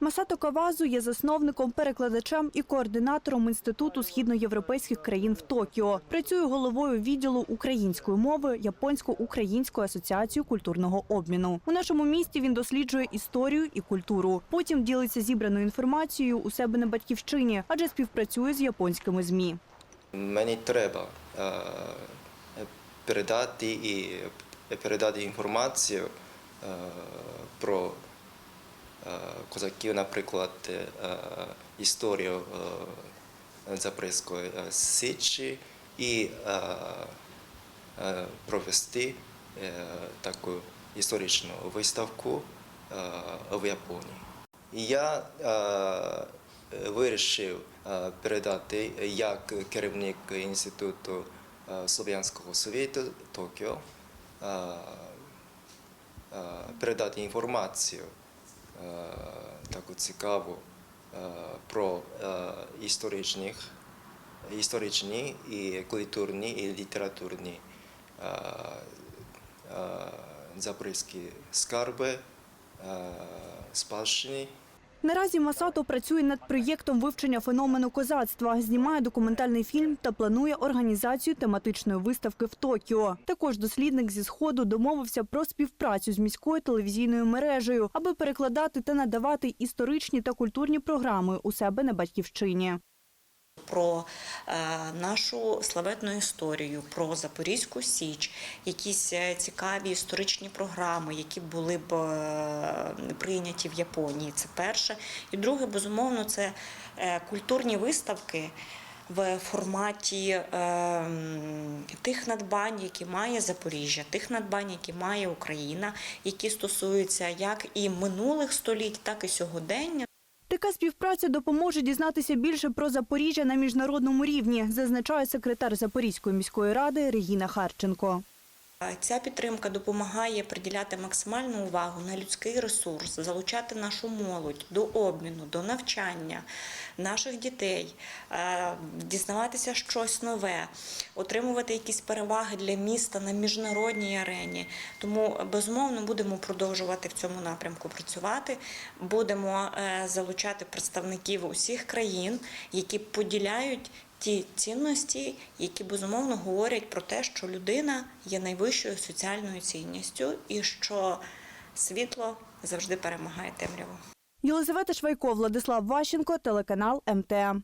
Масато Кавазу є засновником, перекладачем і координатором Інституту східноєвропейських країн в Токіо. Працює головою відділу української мови Японсько-Української асоціації культурного обміну. У нашому місті він досліджує історію і культуру. Потім ділиться зібраною інформацією у себе на батьківщині, адже співпрацює з японськими змі. Мені треба е, передати і передати інформацію е, про козаків, наприклад, е, історію е, Запорізької е, Січі і е, е, провести е, таку історичну виставку е, в Японії. Я е, вирішив е, передати як керівник інституту е, Слов'янського Совєту Токіо е, е, передати інформацію е, таку цікаву е, про е, історичних, історичні і культурні і літературні е, е, запорізькі скарби, е, спадщини. Наразі Масато працює над проєктом вивчення феномену козацтва, знімає документальний фільм та планує організацію тематичної виставки в Токіо. Також дослідник зі сходу домовився про співпрацю з міською телевізійною мережею, аби перекладати та надавати історичні та культурні програми у себе на батьківщині. Про е, нашу славетну історію, про Запорізьку Січ, якісь е, цікаві історичні програми, які були б е, прийняті в Японії. Це перше. І друге, безумовно, це культурні виставки. В форматі тих надбань, які має Запоріжжя, тих надбань, які має Україна, які стосуються як і минулих століть, так і сьогодення. Така співпраця допоможе дізнатися більше про Запоріжжя на міжнародному рівні, зазначає секретар Запорізької міської ради Регіна Харченко. Ця підтримка допомагає приділяти максимальну увагу на людський ресурс, залучати нашу молодь до обміну, до навчання наших дітей, дізнаватися щось нове, отримувати якісь переваги для міста на міжнародній арені. Тому безумовно будемо продовжувати в цьому напрямку працювати. Будемо е, залучати представників усіх країн, які поділяють ті цінності, які безумовно говорять про те, що людина є найвищою соціальною цінністю і що світло завжди перемагає темряву. Єлизавета Швайко, Владислав Ващенко, телеканал МТМ.